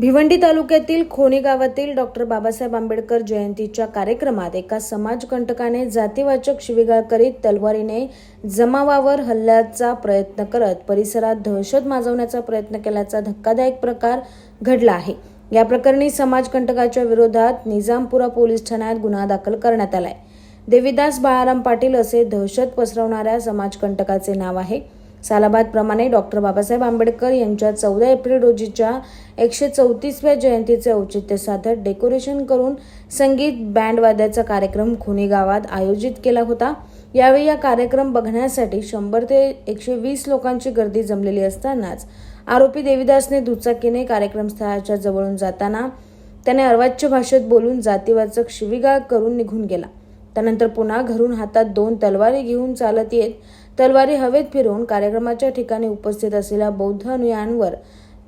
भिवंडी तालुक्यातील खोनी गावातील डॉक्टर बाबासाहेब आंबेडकर जयंतीच्या कार्यक्रमात एका समाजकंटकाने जातीवाचक शिवीगाळ करीत तलवारीने जमावावर हल्ल्याचा प्रयत्न करत परिसरात दहशत माजवण्याचा प्रयत्न केल्याचा धक्कादायक प्रकार घडला आहे. या प्रकरणी समाजकंटकाच्या विरोधात निजामपुरा पोलीस ठाण्यात गुन्हा दाखल करण्यात आलाय. देविदास बाळाराम पाटील असे दहशत पसरवणाऱ्या समाजकंटकाचे नाव आहे. सालाबादप्रमाणे डॉक्टर बाबासाहेब आंबेडकर यांच्या चौदा एप्रिल रोजीच्या एकशे चौतीसव्या जयंतीचे औचित्य साधत डेकोरेशन करून संगीत बँडवाद्याचा कार्यक्रम खुनी गावात आयोजित केला होता. यावेळी या कार्यक्रम बघण्यासाठी शंभर ते एकशे वीस लोकांची गर्दी जमलेली असतानाच आरोपी देविदासने दुचाकीने कार्यक्रमस्थळाच्या जवळून जाताना त्याने अर्वाच्य भाषेत बोलून जातीवाचक शिवीगाळ करून निघून गेला. त्यानंतर पुन्हा घरून हातात दोन तलवारी घेऊन चालत येत तलवारी हवेत फिरवून कार्यक्रमाच्या ठिकाणी उपस्थित असलेल्या बौद्ध अनुयायांवर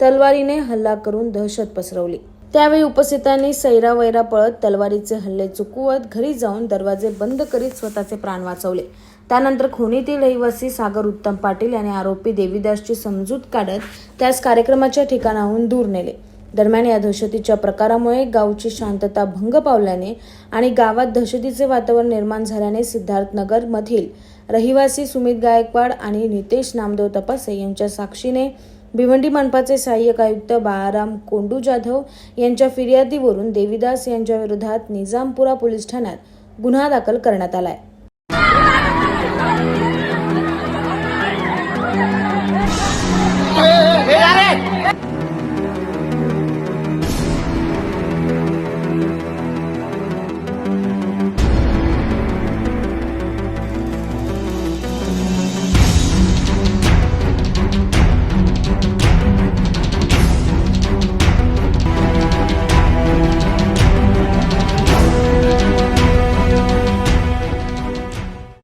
तलवारीने हल्ला करून दहशत पसरवली. त्यावेळी उपस्थितांनी सैरा वैरा पळत तलवारीचे हल्ले चुकवत घरी जाऊन दरवाजे बंद करीत स्वतःचे प्राण वाचवले. त्यानंतर खोनीतील रहिवासी सागर उत्तम पाटील यांनी आरोपी देवीदासची समजूत काढत त्यास कार्यक्रमाच्या ठिकाणाहून दूर नेले. दरम्यान या दहशतीच्या प्रकारामुळे गावची शांतता भंग पावल्याने आणि गावात दहशतीचे वातावरण निर्माण झाल्याने सिद्धार्थनगरमधील रहिवासी सुमित गायकवाड आणि नितेश नामदेव तपासे यांच्या साक्षीने भिवंडी मनपाचे सहाय्यक आयुक्त बाळाराम कोंडू जाधव यांच्या फिर्यादीवरून देवीदास यांच्या विरोधात निजामपुरा पोलीस ठाण्यात गुन्हा दाखल करण्यात आलाय